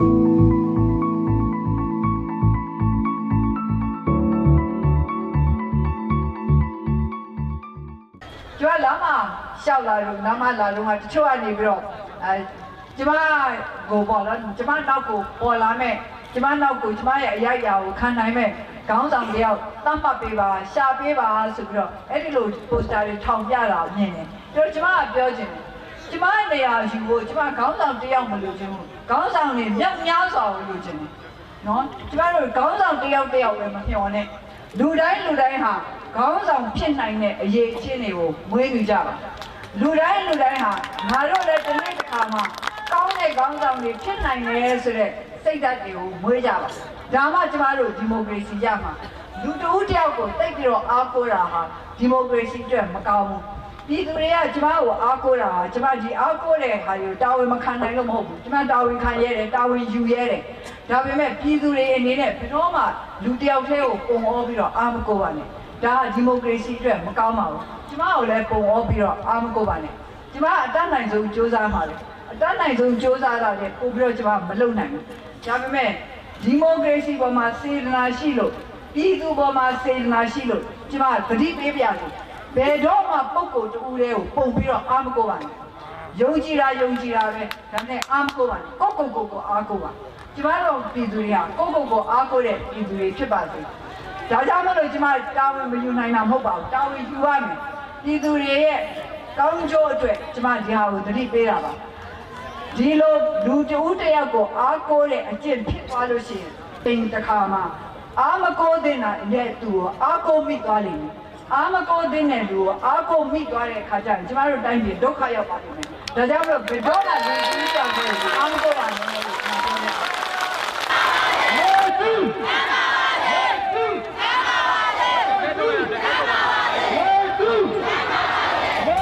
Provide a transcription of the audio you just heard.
ကျမလာမရှောက်လာလို့နာမလာလို့ကတချို့ကနေပြီးတော့အဲကျမကိုပေါ့နော်ကျမနောက်ကိုပေါ်လာမဲ့ကျမနောက်ကိုကျမရဲ့အရိုက်အရာကိုခံနိုင်မဲ့ခေါင်းဆောင်တယောက်တတ်မှတ်ပေးပါရှာပေးပါဆိုပြီးတော့အဲ့ဒီလိုပိုစတာတွေထောင်ပြတာမြင်တယ်ပြီးတော့ကျမကပြောချင်တယ် ကျမနေရာယူဖို့ကျမခေါင်းဆောင်တယောက်မလို့ခြင်းဘူးခေါင်းဆောင်နေမြောက်များစွာကိုလို့ခြင်းတယ်နော်ကျမတို့ခေါင်းဆောင်တယောက်တယောက်ပဲမမျှော်နဲ့လူတိုင်းလူတိုင်းဟာခေါင်းဆောင်ဖြစ်နိုင်တဲ့အရေးအချင်းတွေကိုမွေးမြူကြပါလူတိုင်းလူတိုင်းဟာငါတို့လည်းတစ်နေ့တစ်ခါမှကောင်းတဲ့ခေါင်းဆောင်တွေဖြစ်နိုင်တယ်ဆိုတဲ့စိတ်ဓာတ်တွေကိုမွေးကြပါဒါမှကျမတို့ဒီမိုကရေစီရမှာလူတဦးတယောက်ကိုတိတ်ပြီးတော့အားကိုးတာဟာဒီမိုကရေစီအတွက်မကောင်းဘူး ပြည်သူတွေကကျမကိုအားကိုးတာကျမဒီအားကိုးတဲ့ဟာတွေကိုတာဝန်မခံနိုင်လို့မဟုတ်ဘူးကျမတာဝန်ခံရတယ်တာဝန်ယူရတယ်ဒါပေမဲ့ပြည်သူတွေအနေနဲ့ဘယ်တော့မှလူတစ်ယောက်တည်းကိုပုံဩပြီးတော့အားမကိုးပါနဲ့ဒါကဒီမိုကရေစီအတွက်မကောင်းပါဘူးကျမကိုလည်းပုံဩပြီးတော့အားမကိုးပါနဲ့ကျမအတတ်နိုင်ဆုံးစူးစမ်းပါလေအတတ်နိုင်ဆုံးစူးစမ်းတာလည်းပို့ပြီးတော့ကျမမလုပ်နိုင်ဘူးဒါပေမဲ့ဒီမိုကရေစီပေါ်မှာစေတနာရှိလို့ပြည်သူပေါ်မှာစေတနာရှိလို့ကျမဗတိပေးပြတယ် ဘယ်တော့မှပုံကိုတူဦးလေးကိုပုံပြီးတော့အားမကိုပါနဲ့ယုံကြည်တာယုံကြည်တာပဲဒါနဲ့အားမကိုပါနဲ့ကိုကိုကိုကိုအားကိုပါကျမတို့ပြည်သူတွေကကိုကိုကိုအားကိုတဲ့ပြည်သူတွေဖြစ်ပါစေဒါကြောင့်မလို့ကျမတာဝန်မယူနိုင်တာမဟုတ်ပါဘူးတာဝန်ယူရမယ်ပြည်သူတွေရဲ့ကောင်းကျိုးအတွက်ကျမဒီဟာကိုသတိပေးတာပါဒီလိုလူတဦးတစ်ယောက်ကိုအားကိုတဲ့အကျင့်ဖြစ်သွားလို့ရှိရင်တိမ်တစ်ခါမှအားမကိုတဲ့နာရဲ့သူကိုအားကိုမိသွားလိမ့်မယ် အာမကိုသိတဲ့လူကိုအာကိုမိသွားတဲ့အခါကျရင်ကျမတို့တိုင်းပြည်ဒုက္ခရောက်ပါလိမ့်မယ်။ဒါကြောင့်မို့ဘယ်တော့မှလူကြီးကြောင့်အာမကို